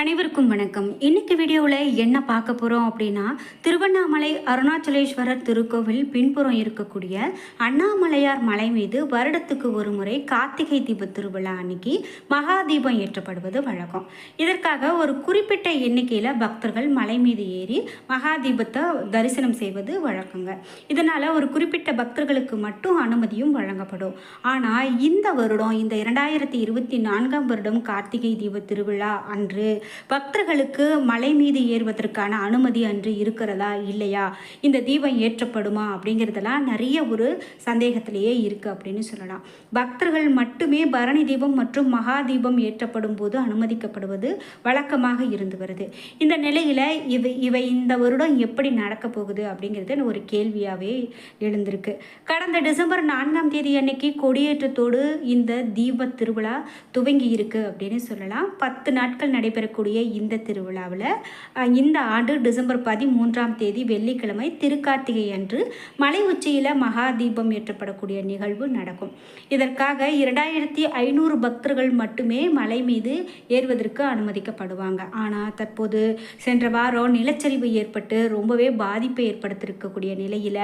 அனைவருக்கும் வணக்கம். இன்னைக்கு வீடியோவில் என்ன பார்க்க போகிறோம் அப்படின்னா திருவண்ணாமலை அருணாச்சலேஸ்வரர் திருக்கோவில் பின்புறம் இருக்கக்கூடிய அண்ணாமலையார் மலை மீது வருடத்துக்கு ஒரு முறை கார்த்திகை தீப திருவிழா அன்னைக்கு மகா தீபம் ஏற்றப்படுவது வழக்கம். இதற்காக ஒரு குறிப்பிட்ட எண்ணிக்கையில் பக்தர்கள் மலை மீது ஏறி மகா தீபத்தை தரிசனம் செய்வது வழக்கங்க. இதனால் ஒரு குறிப்பிட்ட பக்தர்களுக்கு மட்டும் அனுமதியும் வழங்கப்படும். ஆனால் இந்த வருடம் இந்த இரண்டாயிரத்தி இருபத்தி நான்காம் வருடம் கார்த்திகை தீப திருவிழா அன்று பக்தர்களுக்கு மலை மீது ஏறுவதற்கான அனுமதி அன்று இருக்கிறதா இல்லையா? இந்த தீபம் ஏற்றப்படுமா? அப்படிங்கிறதெல்லாம் நிறைய ஒரு சந்தேகத்திலேயே இருக்குது அப்படின்னு சொல்லலாம். பக்தர்கள் மட்டுமே பரணி தீபம் மற்றும் மகா தீபம் ஏற்றப்படும் போது அனுமதிக்கப்படுவது வழக்கமாக இருந்து வருது. இந்த நிலையில் இவை இவை இந்த வருடம் எப்படி நடக்க போகுது அப்படிங்கிறது ஒரு கேள்வியாகவே எழுந்திருக்கு. கடந்த டிசம்பர் நான்காம் தேதி அன்னைக்கு கொடியேற்றத்தோடு இந்த தீப திருவிழா துவங்கி இருக்கு அப்படின்னு சொல்லலாம். பத்து நாட்கள் நடைபெறக்கூடிய இந்த திருவிழாவில் இந்த ஆண்டு டிசம்பர் பதிமூன்றாம் தேதி வெள்ளிக்கிழமை திருக்கார்த்திகை அன்று மலை உச்சியில் மகா தீபம் ஏற்றப்படக்கூடிய நிகழ்வு நடக்கும். இதற்காக இரண்டாயிரத்தி ஐநூறு பக்தர்கள் மட்டுமே மலை மீது ஏறுவதற்கு அனுமதிக்கப்படுவாங்க. ஆனால் தற்போது சென்ற வாரம் நிலச்சரிவு ஏற்பட்டு ரொம்பவே பாதிப்பை ஏற்படுத்தியிருக்கக்கூடிய நிலையில்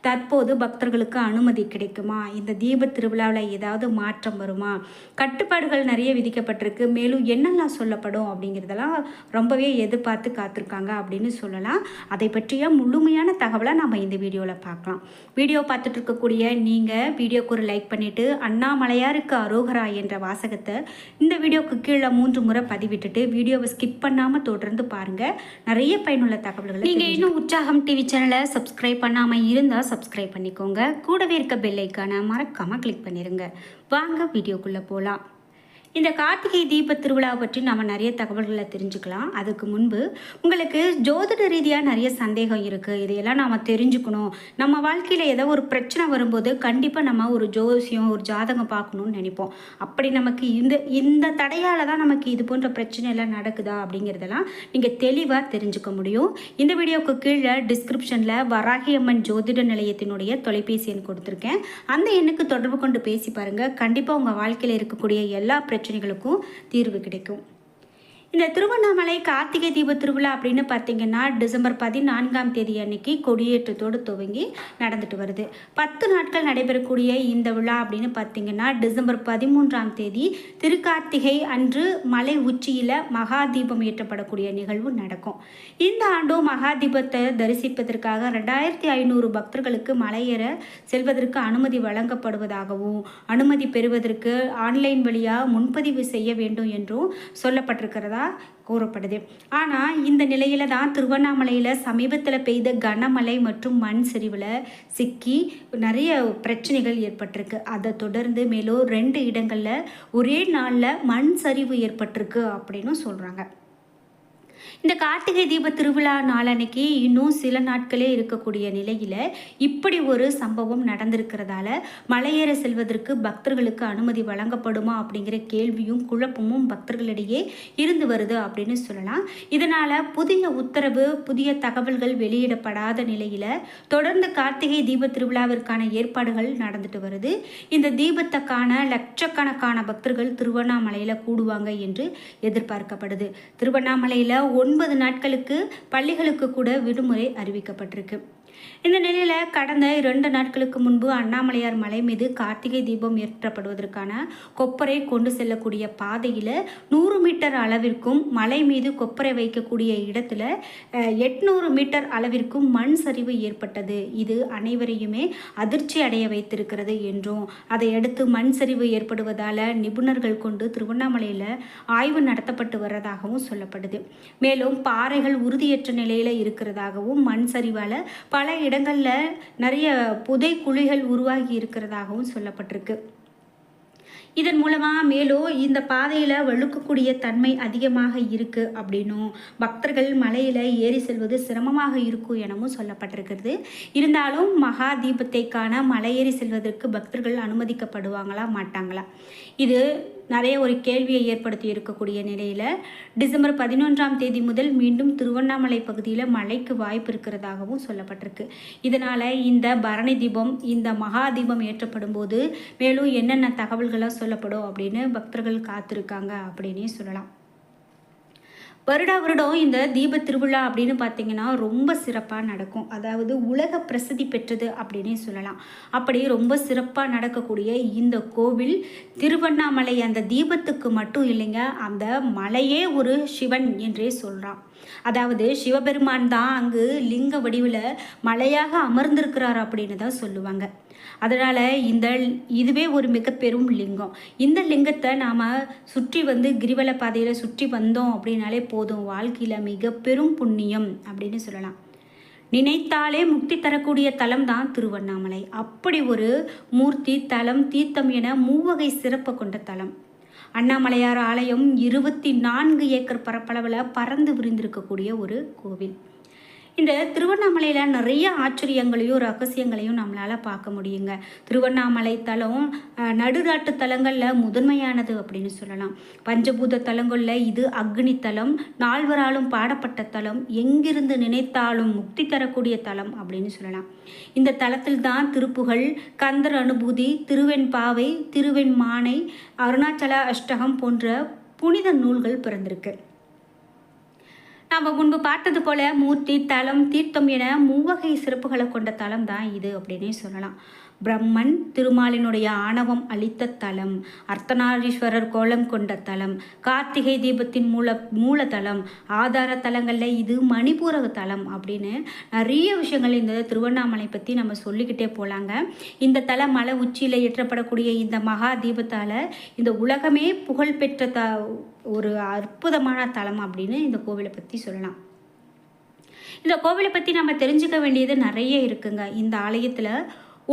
தற்போது பக்தர்களுக்கு அனுமதி கிடைக்குமா? இந்த தீப திருவிழாவில் ஏதாவது மாற்றம் வருமா? கட்டுப்பாடுகள் நிறைய விதிக்கப்பட்டிருக்கு. மேலும் என்னெல்லாம் சொல்லப்படும் அப்படிங்கிறதெல்லாம் ரொம்பவே எதிர்பார்த்து காத்திருக்காங்க அப்படின்னு சொல்லலாம். அதை பற்றிய முழுமையான தகவலை நம்ம இந்த வீடியோவில் பார்க்கலாம். வீடியோ பார்த்துட்டு இருக்கக்கூடிய நீங்கள் வீடியோக்கு ஒரு லைக் பண்ணிவிட்டு அண்ணாமலையாருக்கு அரோகரா என்ற வாசகத்தை இந்த வீடியோக்கு கீழே மூன்று முறை பதிவிட்டுட்டு வீடியோவை ஸ்கிப் பண்ணாமல் தொடர்ந்து பாருங்கள் நிறைய பயனுள்ள தகவல்களை நீங்கள் இன்னும் உற்சாகம் டிவி சேனலை சப்ஸ்கிரைப் பண்ணாமல் இருந்தால் சப்ஸ்கிரைப் பண்ணிக்கோங்க. கூடவே இருக்க பெல் ஐக்கானை மறக்காமல் கிளிக் பண்ணிடுங்க வாங்க வீடியோக்குள்ளே போகலாம் இந்த கார்த்திகை தீப திருவிழா பற்றி நம்ம நிறைய தகவல்களை தெரிஞ்சுக்கலாம். அதுக்கு முன்பு உங்களுக்கு ஜோதிட ரீதியாக நிறைய சந்தேகம் இருக்குது இதையெல்லாம் நாம் தெரிஞ்சுக்கணும். நம்ம வாழ்க்கையில் ஏதோ ஒரு பிரச்சனை வரும்போது கண்டிப்பாக நம்ம ஒரு ஜோசியம் ஒரு ஜாதகம் பார்க்கணும்னு நினைப்போம். அப்படி நமக்கு இந்த இந்த தடையால் தான் நமக்கு இது போன்ற பிரச்சனை எல்லாம் நடக்குதா அப்படிங்கிறதெல்லாம் நீங்கள் தெளிவாக தெரிஞ்சுக்க முடியும். இந்த வீடியோவுக்கு கீழே டிஸ்கிரிப்ஷனில் வராகியம்மன் ஜோதிட நிலையத்தினுடைய தொலைபேசி எண் கொடுத்துருக்கேன். அந்த எண்ணுக்கு தொடர்பு கொண்டு பேசி பாருங்கள் கண்டிப்பாக உங்கள் வாழ்க்கையில் இருக்கக்கூடிய எல்லா பிரச்சனைகளுக்கும் தீர்வு கிடைக்கும். இந்த திருவண்ணாமலை கார்த்திகை தீப திருவிழா அப்படின்னு பார்த்தீங்கன்னா டிசம்பர் பதினான்காம் தேதி அன்னைக்கு கொடியேற்றத்தோடு துவங்கி நடந்துட்டு வருது. பத்து நாட்கள் நடைபெறக்கூடிய இந்த விழா அப்படின்னு பார்த்தீங்கன்னா டிசம்பர் பதிமூன்றாம் தேதி திருக்கார்த்திகை அன்று மலை உச்சியில் மகா தீபம் ஏற்றப்படக்கூடிய நிகழ்வு நடக்கும். இந்த ஆண்டும் மகா தீபத்தை தரிசிப்பதற்காக ரெண்டாயிரத்தி ஐநூறு பக்தர்களுக்கு மலையேற செல்வதற்கு அனுமதி வழங்கப்படுவதாகவும் அனுமதி பெறுவதற்கு ஆன்லைன் வழியாக முன்பதிவு செய்ய வேண்டும் என்றும் சொல்லப்பட்டிருக்கிறதா? கூறப்படுது. ஆனால் இந்த நிலையில் தான் திருவண்ணாமலையில் சமீபத்தில் பெய்த கனமழை மற்றும் மண் சரிவில் சிக்கி நிறைய பிரச்சனைகள் ஏற்பட்டிருக்கு. அதை தொடர்ந்து மேலும் ரெண்டு இடங்களில் ஒரே நாளில் மண் சரிவு ஏற்பட்டிருக்கு அப்படின்னு சொல்கிறாங்க இந்த கார்த்திகை தீப திருவிழா நாளன்னைக்கு இன்னும் சில நாட்களே இருக்கக்கூடிய நிலையில் இப்படி ஒரு சம்பவம் நடந்திருக்கிறதால மலையேற செல்வதற்கு பக்தர்களுக்கு அனுமதி வழங்கப்படுமா அப்படிங்கிற கேள்வியும் குழப்பமும் பக்தர்களிடையே இருந்து வருது அப்படின்னு சொல்லலாம். இதனால் புதிய உத்தரவு புதிய தகவல்கள் வெளியிடப்படாத நிலையில் தொடர்ந்து கார்த்திகை தீப திருவிழாவிற்கான ஏற்பாடுகள் நடந்துட்டு வருது. இந்த தீபத்துக்கான லட்சக்கணக்கான பக்தர்கள் திருவண்ணாமலையில் கூடுவாங்க என்று எதிர்பார்க்கப்படுது. திருவண்ணாமலையில் ஒன்பது நாட்களுக்கு பள்ளிகளுக்கு கூட விடுமுறை அறிவிக்கப்பட்டிருக்கு. இந்த நிலையில் கடந்த இரண்டு நாட்களுக்கு முன்பு அண்ணாமலையார் மலை மீது கார்த்திகை தீபம் ஏற்றப்படுவதற்கான கொப்பரை கொண்டு செல்லக்கூடிய பாதையில் நூறு மீட்டர் அளவிற்கும் மலை மீது கொப்பரை வைக்கக்கூடிய இடத்துல எட்நூறு மீட்டர் அளவிற்கும் மண் சரிவு ஏற்பட்டது. இது அனைவரையுமே அதிர்ச்சி அடைய வைத்திருக்கிறது என்றும் அதையடுத்து மண் சரிவு ஏற்படுவதால் நிபுணர்கள் கொண்டு திருவண்ணாமலையில் ஆய்வு நடத்தப்பட்டு வருவதாகவும் சொல்லப்படுது. மேலும் பாறைகள் உறுதியற்ற நிலையில் இருக்கிறதாகவும் மண் சரிவால் பல பல இடங்களில் நிறைய புதை குழிகள் உருவாகி இருக்கிறதாகவும் சொல்லப்பட்டிருக்கு. இதன் மூலமாக மேலும் இந்த பாதையில் வழுக்கக்கூடிய தன்மை அதிகமாக இருக்குது அப்படின்னும் பக்தர்கள் மலையில் ஏறி செல்வது சிரமமாக இருக்கும் எனவும் சொல்லப்பட்டிருக்கிறது. இருந்தாலும் மகா தீபத்தை காண மலையேறி செல்வதற்கு பக்தர்கள் அனுமதிக்கப்படுவாங்களா மாட்டாங்களா? இது நிறைய ஒரு கேள்வியை ஏற்படுத்தி இருக்கக்கூடிய நிலையில் டிசம்பர் பதினொன்றாம் தேதி முதல் மீண்டும் திருவண்ணாமலை பகுதியில் மழைக்கு வாய்ப்பு இருக்கிறதாகவும் சொல்லப்பட்டிருக்கு. இதனால் இந்த பரணி தீபம் இந்த மகா தீபம் ஏற்றப்படும் போது மேலும் என்னென்ன தகவல்களாக சொல்லப்படும் அப்படின்னு பக்தர்கள் காத்திருக்காங்க அப்படின்னே சொல்லலாம். வருடா வருடம் இந்த தீப திருவிழா அப்படின்னு பார்த்தீங்கன்னா ரொம்ப சிறப்பாக நடக்கும். அதாவது உலக பிரசித்தி பெற்றது அப்படின்னே சொல்லலாம். அப்படி ரொம்ப சிறப்பாக நடக்கக்கூடிய இந்த கோவில் திருவண்ணாமலை அந்த தீபத்துக்கு மட்டும் இல்லைங்க அந்த மலையே ஒரு சிவன் என்றே சொல்கிறான் அதாவது சிவபெருமான் தான் அங்கு லிங்க வடிவில் மலையாக அமர்ந்திருக்கிறார் அப்படின்னு தான் சொல்லுவாங்க. அதனால் இந்த இதுவே ஒரு மிக பெரும் லிங்கம். இந்த லிங்கத்தை நாம் சுற்றி வந்து கிரிவல பாதையில் சுற்றி வந்தோம் அப்படின்னாலே போதும். வாழ்க்கையில் மிக பெரும் புண்ணியம் அப்படின்னு சொல்லலாம். நினைத்தாலே முக்தி தரக்கூடிய தலம் தான் திருவண்ணாமலை. அப்படி ஒரு மூர்த்தி தலம் தீர்த்தம் என மூவகை சிறப்பு கொண்ட தலம். அண்ணாமலையார் ஆலயம் இருபத்தி நான்கு ஏக்கர் பரப்பளவில் பறந்து விரிந்திருக்கக்கூடிய ஒரு கோவில். இந்த திருவண்ணாமலையில் நிறைய ஆச்சரியங்களையும் ரகசியங்களையும் நம்மளால் பார்க்க முடியுங்க. திருவண்ணாமலை தலம் நடுநாட்டு தலங்களில் முதன்மையானது அப்படின்னு சொல்லலாம். பஞ்சபூத தலங்களில் இது அக்னி தலம் நால்வராலும் பாடப்பட்ட தலம் எங்கிருந்து நினைத்தாலும் முக்தி தரக்கூடிய தலம் அப்படின்னு சொல்லலாம். இந்த தலத்தில் தான் திருப்புகழ் கந்தர் அனுபூதி திருவெண்பாவை திருவெண்மானை அருணாச்சல அஷ்டகம் போன்ற புனித நூல்கள் பிறந்திருக்கு. நாம் முன்பு பார்த்தது போல மூர்த்தி தலம் தீர்த்தம் என மூவகை சிறப்புகளை கொண்ட தலம் தான் இது அப்படின்னே சொல்லலாம். பிரம்மன் திருமாலினுடைய ஆணவம் அளித்த தலம் அர்த்தநாரீஸ்வரர் கோலம் கொண்ட தலம் கார்த்திகை தீபத்தின் மூல மூலதலம் ஆதார தலங்களில் இது மணிப்பூரக தலம் அப்படின்னு நிறைய விஷயங்கள் இந்த திருவண்ணாமலை பற்றி நம்ம சொல்லிக்கிட்டே போகலாங்க இந்த தலம் மலை உச்சியில் ஏற்றப்படக்கூடிய இந்த மகா தீபத்தால் இந்த உலகமே புகழ்பெற்ற த ஒரு அற்புதமான தலம் அப்படின்னு இந்த கோவிலை பற்றி சொல்லலாம். இந்த கோவிலை பற்றி நம்ம தெரிஞ்சுக்க வேண்டியது நிறைய இருக்குங்க. இந்த ஆலயத்தில்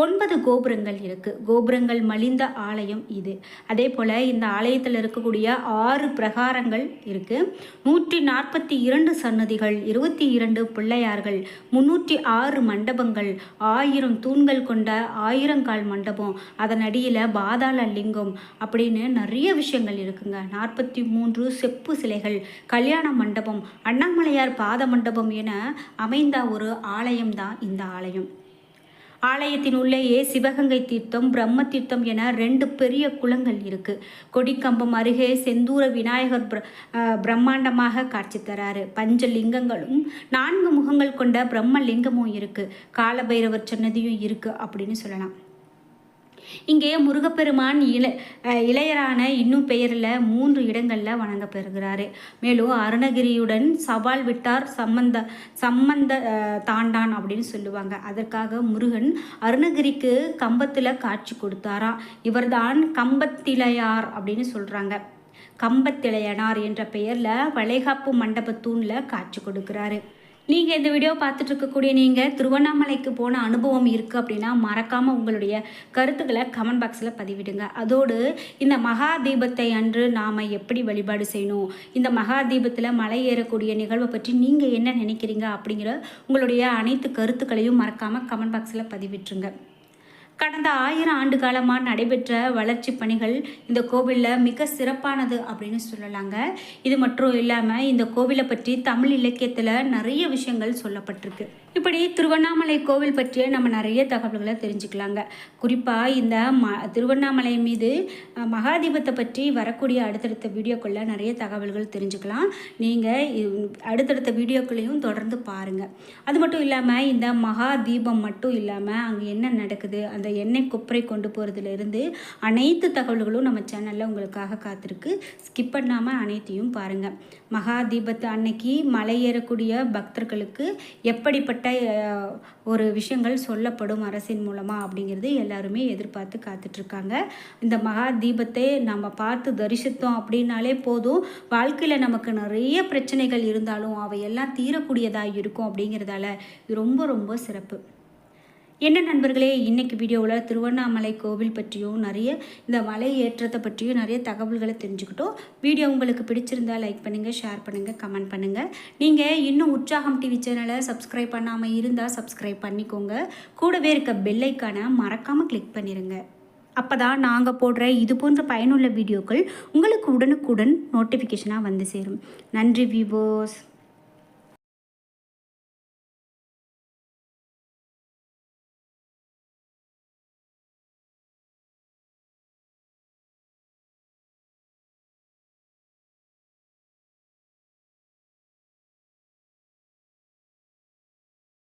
ஒன்பது கோபுரங்கள் இருக்குது கோபுரங்கள் மலிந்த ஆலயம் இது. அதே போல் இந்த ஆலயத்தில் இருக்கக்கூடிய ஆறு பிரகாரங்கள் இருக்குது நூற்றி நாற்பத்தி இரண்டு சன்னதிகள் இருபத்தி இரண்டு பிள்ளையார்கள் முன்னூற்றி ஆறு மண்டபங்கள் ஆயிரம் தூண்கள் கொண்ட ஆயிரங்கால் மண்டபம் அதன் அடியில் பாதாள லிங்கம் அப்படின்னு நிறைய விஷயங்கள் இருக்குங்க. நாற்பத்தி மூன்று செப்பு சிலைகள் கல்யாண மண்டபம் அண்ணாமலையார் பாத மண்டபம் என அமைந்த ஒரு ஆலயம் தான் இந்த ஆலயம். ஆலயத்தின் உள்ளேயே சிவகங்கை தீர்த்தம் பிரம்ம தீர்த்தம் என ரெண்டு பெரிய குளங்கள் இருக்கு. கொடிக்கம்பம் அருகே செந்தூர விநாயகர் பிரம்மாண்டமாக காட்சி தராரு. பஞ்ச லிங்கங்களும் நான்கு முகங்கள் கொண்ட பிரம்ம லிங்கமும் இருக்கு. காலபைரவர் சன்னதியும் இருக்கு அப்படின்னு சொல்லலாம். இங்கே முருகப்பெருமான் இள இளையரான இன்னும் பெயரில் மூன்று இடங்களில் வணங்கப்பெறுகிறாரு. மேலும் அருணகிரியுடன் சவால் விட்டார் சம்பந்த சம்பந்த தாண்டான் அப்படின்னு சொல்லுவாங்க. அதற்காக முருகன் அருணகிரிக்கு கம்பத்தில் காட்சி கொடுத்தாராம் இவர்தான் கம்பத்திலையார் அப்படின்னு சொல்கிறாங்க கம்பத்திளையனார் என்ற பெயரில் வளைகாப்பு மண்டபத்தூணில் காட்சி கொடுக்குறாரு. நீங்கள் இந்த வீடியோ பார்த்துட்டு இருக்கக்கூடிய நீங்கள் திருவண்ணாமலைக்கு போன அனுபவம் இருக்குது அப்படின்னா மறக்காமல் உங்களுடைய கருத்துக்களை கமெண்ட் பாக்ஸில் பதிவிடுங்க. அதோடு இந்த மகா தீபத்தை அன்று நாம் எப்படி வழிபாடு செய்யணும்? இந்த மகா தீபத்தில் மலை ஏறக்கூடிய நிகழ்வை பற்றி நீங்கள் என்ன நினைக்கிறீங்க அப்படிங்கிற உங்களுடைய அனைத்து கருத்துக்களையும் மறக்காமல் கமெண்ட் பாக்ஸில் பதிவிட்டுருங்க கடந்த ஆயிரம் ஆண்டு காலமாக நடைபெற்ற வளர்ச்சி பணிகள் இந்த கோவிலில் மிக சிறப்பானது அப்படின்னு சொல்லலாங்க. இது மட்டும் இல்லாமல் இந்த கோவிலை பற்றி தமிழ் இலக்கியத்தில் நிறைய விஷயங்கள் சொல்லப்பட்டிருக்கு. இப்படி திருவண்ணாமலை கோவில் பற்றிய நம்ம நிறைய தகவல்களை தெரிஞ்சுக்கலாங்க. குறிப்பாக இந்த ம திருவண்ணாமலை மீது மகாதீபத்தை பற்றி வரக்கூடிய அடுத்தடுத்த வீடியோக்களில் நிறைய தகவல்கள் தெரிஞ்சுக்கலாம். நீங்கள் அடுத்தடுத்த வீடியோக்களையும் தொடர்ந்து பாருங்கள் அது மட்டும் இல்லாமல் இந்த மகா தீபம் மட்டும் இல்லாமல் அங்கே என்ன நடக்குது அந்த எண்ணெய் கொப்பரை கொண்டு போகிறதுலேருந்து அனைத்து தகவல்களும் நம்ம சேனலில் உங்களுக்காக காத்திருக்கு. ஸ்கிப் பண்ணாமல் அனைத்தையும் பாருங்கள் மகாதீபத்து அன்னைக்கு மலை ஏறக்கூடிய பக்தர்களுக்கு எப்படிப்பட்ட ஒரு விஷயங்கள் சொல்லப்படும் அரசின் மூலமாக அப்படிங்கிறது எல்லாருமே எதிர்பார்த்து காத்துட்ருக்காங்க. இந்த மகா தீபத்தை நம்ம பார்த்து தரிசித்தோம் அப்படின்னாலே போதும். வாழ்க்கையில் நமக்கு நிறைய பிரச்சனைகள் இருந்தாலும் அவையெல்லாம் தீரக்கூடியதாக இருக்கும் அப்படிங்கிறதால இது ரொம்ப ரொம்ப சிறப்பு. என்ன நண்பர்களே இன்றைக்கி வீடியோவில் திருவண்ணாமலை கோவில் பற்றியும் நிறைய இந்த மலை ஏற்றத்தை பற்றியும் நிறைய தகவல்களை தெரிஞ்சுக்கிட்டோம். வீடியோ உங்களுக்கு பிடிச்சிருந்தா லைக் பண்ணுங்கள் ஷேர் பண்ணுங்கள் கமெண்ட் பண்ணுங்கள் நீங்கள் இன்னும் உற்சாகம் டிவி சேனலை சப்ஸ்கிரைப் பண்ணாமல் இருந்தால் சப்ஸ்கிரைப் பண்ணிக்கோங்க. கூடவே இருக்க பெல்லைக்கான மறக்காமல் கிளிக் பண்ணிடுங்க அப்போ தான் நாங்கள் போடுற இது போன்ற பயனுள்ள வீடியோக்கள் உங்களுக்கு உடனுக்குடன் நோட்டிஃபிகேஷனாக வந்து சேரும். நன்றி விவோஸ்